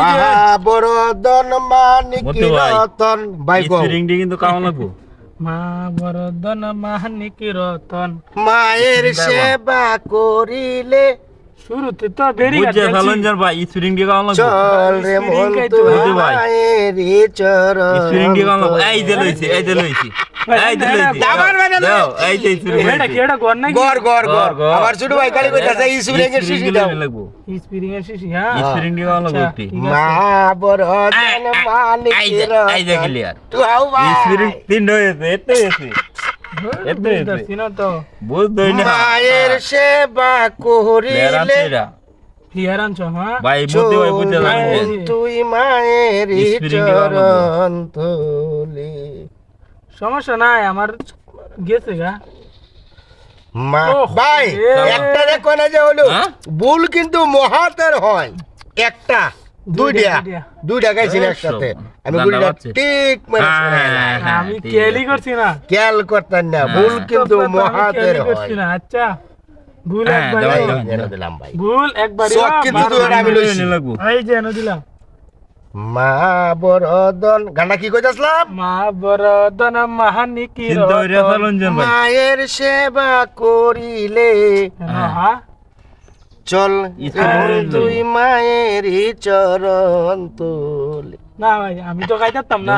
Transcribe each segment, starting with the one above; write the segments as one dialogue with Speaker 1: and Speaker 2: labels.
Speaker 1: মহাবরদন মানিক রতন। ভাই গো
Speaker 2: স্প্রিংটি কিন্তু কামন লাগবো?
Speaker 3: মা বরদন মাহানিক রতন।
Speaker 1: মায়ের সেবা করিলে
Speaker 3: শুরুতে তো দেরি
Speaker 2: বুঝছে সালঞ্জার ভাই স্প্রিংটি কামন লাগবো?
Speaker 1: চল রে
Speaker 3: স্পিরিং
Speaker 1: তুই
Speaker 2: ভাই।
Speaker 1: মায়ের চরণ
Speaker 2: স্প্রিংটি কামন লাগবো? এই যে লইছি এই যে লইছি।
Speaker 1: শিশি
Speaker 3: হ্যাঁ।
Speaker 1: মায়ের সেবা করিলে
Speaker 3: হ্যাঁ?
Speaker 2: ভাই বুঝতে ভাই বুঝতে
Speaker 1: তুই মায়ের। চরণ তুলি।
Speaker 3: সমস্যা নাই আমার গেছে গা।
Speaker 1: মা ভাই একটা দেখো না যে হলো
Speaker 2: হ্যাঁ?
Speaker 1: ভুল কিন্তু মহাতের হয়। একটা দুইটা
Speaker 3: দুইটা।
Speaker 1: দুইটা। একসাথে। আমি গুলিটা ঠিক মানে
Speaker 3: আমি কেলি করছি না।
Speaker 1: খেয়াল করতেন না। ভুল কিন্তু মহাতের হয়।
Speaker 3: না আচ্ছা। ভুল একবার
Speaker 1: দিলাম ভাই।
Speaker 3: ভুল একবার
Speaker 1: কিন্তু আমি লইছি।
Speaker 3: এই যে এনে দিলাম।
Speaker 1: মা বরদন। গানটা কি কইতাছলাম
Speaker 3: মা বরদন
Speaker 2: সালঞ্জন ভাই
Speaker 1: মায়ের সেবা করিলে।
Speaker 3: হ্যাঁ।
Speaker 1: চল তুই মায়ের চরণ তুলি।
Speaker 3: না ভাই আমি তো খাইতাম না।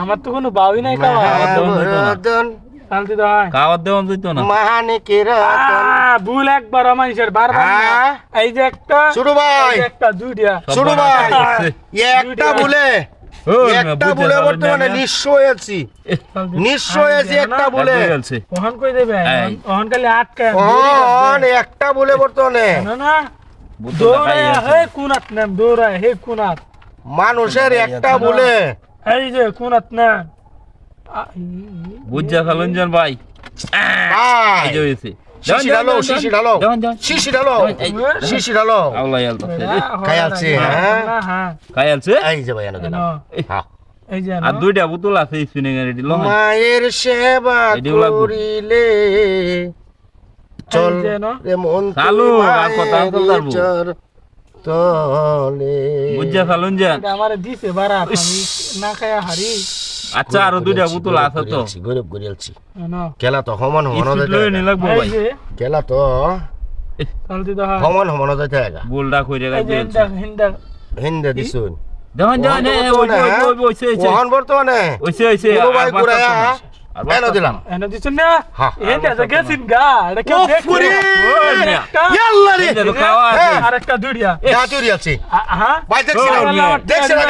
Speaker 3: আমার তো কোনো বাউই নাই খাওয়া।
Speaker 1: মহাবরদন
Speaker 3: শান্তি তো হয়।
Speaker 2: খাওয়ার দেওয়া যেত না।
Speaker 3: ভুল একবার মানুষের বারবার
Speaker 1: হ্যাঁ?
Speaker 3: এই যে একটা
Speaker 1: ছোট ভাই।
Speaker 3: একটা দুইটা।
Speaker 1: ছোট ভাই। একটা বলে একটা বলে বর্তমানে নিঃস্ব হয়েছি। নিঃস্ব হয়েছি একটা বলে
Speaker 3: ওহন কই দেবে?
Speaker 2: এই।
Speaker 3: ওহন খালি আটকায়
Speaker 1: অন একটা বলে বর্তমানে।
Speaker 3: না না
Speaker 2: বুঝতে না খাই
Speaker 3: দৌড়ায় হে কুনাত নাম দৌড়ায় হে কুনাত
Speaker 1: মানুষের একটা বলে
Speaker 3: এই যে কুনাত না
Speaker 2: বুঝছা সালঞ্জন ভাই।
Speaker 1: ভাই।
Speaker 2: এই যে হয়েছে।
Speaker 1: শিশি ঢালো শিশি ঢালো।
Speaker 2: দেওয়ান দেওয়ান।
Speaker 1: শিশি ঢালো। শিশি ঢালো।
Speaker 2: আল্লাহ আল্লাহ
Speaker 1: খাই হ্যাঁ?
Speaker 3: হ্যাঁ।
Speaker 1: এই যে ভাই এনে হ্যাঁ।
Speaker 2: আর দুইটা বোতল আছে
Speaker 1: মায়ের সেবা করিলে চল। রে মন
Speaker 2: চালু, আর কথা
Speaker 1: তলে।
Speaker 2: বুঝছা সালঞ্জন
Speaker 3: এটা আমারে দিছে আমি না খায়া হারি।
Speaker 2: আচ্ছা আরও দুইটা বোতল আছে তো।
Speaker 1: গরিব গরিয়ালছি
Speaker 3: না
Speaker 1: খেলা তো সমান সমান খেলা তো
Speaker 3: হয়
Speaker 1: সমান সমান যাইতে হেগা
Speaker 2: গোলটা কইরে
Speaker 3: এই
Speaker 2: গাই
Speaker 3: যে হিন্দা হিন্দা
Speaker 1: দিছুন।
Speaker 2: ওই ওই ওইছে ওইছে
Speaker 1: ওহন বর্তমানে।
Speaker 2: ওইছে ওইছে
Speaker 1: ভাই
Speaker 2: আর
Speaker 1: এনে দিলাম।
Speaker 3: এনে দিছেন না?
Speaker 1: হ্যাঁ।
Speaker 3: যে গেছিন গা এটা কেউ। একটা
Speaker 1: ইয়াল্লা রে
Speaker 2: এই যে তো আছে।
Speaker 1: হ্যাঁ।
Speaker 3: হ্যাঁ?
Speaker 1: ভাই দেখছি না
Speaker 2: ওই মিয়া।
Speaker 1: দেখছি না